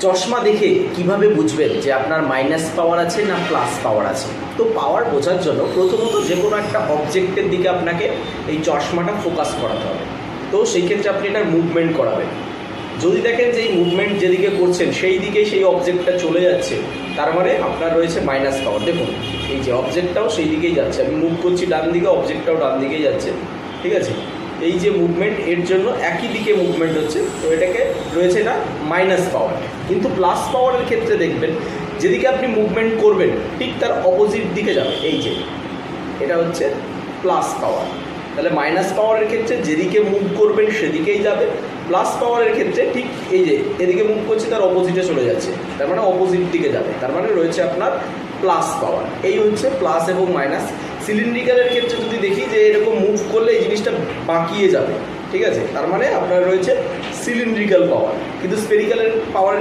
চশমা দেখে কীভাবে বুঝবেন যে আপনার মাইনাস পাওয়ার আছে না প্লাস পাওয়ার আছে? তো পাওয়ার বোঝার জন্য প্রথমত যে কোনো একটা অবজেক্টের দিকে আপনাকে এই চশমাটা ফোকাস করাতে হবে। তো সেই ক্ষেত্রে আপনি এটার মুভমেন্ট করাবেন। যদি দেখেন যে এই মুভমেন্ট যেদিকে করছেন, সেই দিকে সেই অবজেক্টটা চলে যাচ্ছে, তার মানে আপনার রয়েছে মাইনাস পাওয়ার দেখুন, এই যে অবজেক্টটাও সেই দিকেই যাচ্ছে। আমি মুভ করছি ডান দিকে অবজেক্টটাও ডান দিকেই যাচ্ছে। ঠিক আছে? এই যে মুভমেন্ট এর জন্য একই দিকে মুভমেন্ট হচ্ছে। তো এটাকে রয়েছে এটা মাইনাস পাওয়ার কিন্তু প্লাস পাওয়ারের ক্ষেত্রে দেখবেন, যেদিকে আপনি মুভমেন্ট করবেন, ঠিক তার অপোজিট দিকে যাবে। এই যে, এটা হচ্ছে প্লাস পাওয়ার তাহলে মাইনাস পাওয়ারের ক্ষেত্রে যেদিকে মুভ করবেন, সেদিকেই যাবে। প্লাস পাওয়ারের ক্ষেত্রে ঠিক এই যে, এদিকে মুভ করছে, তার অপোজিটে চলে যাচ্ছে। তার মানে অপোজিট দিকে যাবে। তার মানে রয়েছে আপনার প্লাস পাওয়ার এই হচ্ছে প্লাস এবং মাইনাস সিলিন্ড্রিক্যালের ক্ষেত্রে যদি দেখি যে এরকম মুভ করলে এই জিনিসটা বাঁকিয়ে যাবে। ঠিক আছে? তার মানে আপনার রয়েছে সিলিন্ড্রিক্যাল পাওয়ার কিন্তু স্পেরিক্যালের পাওয়ার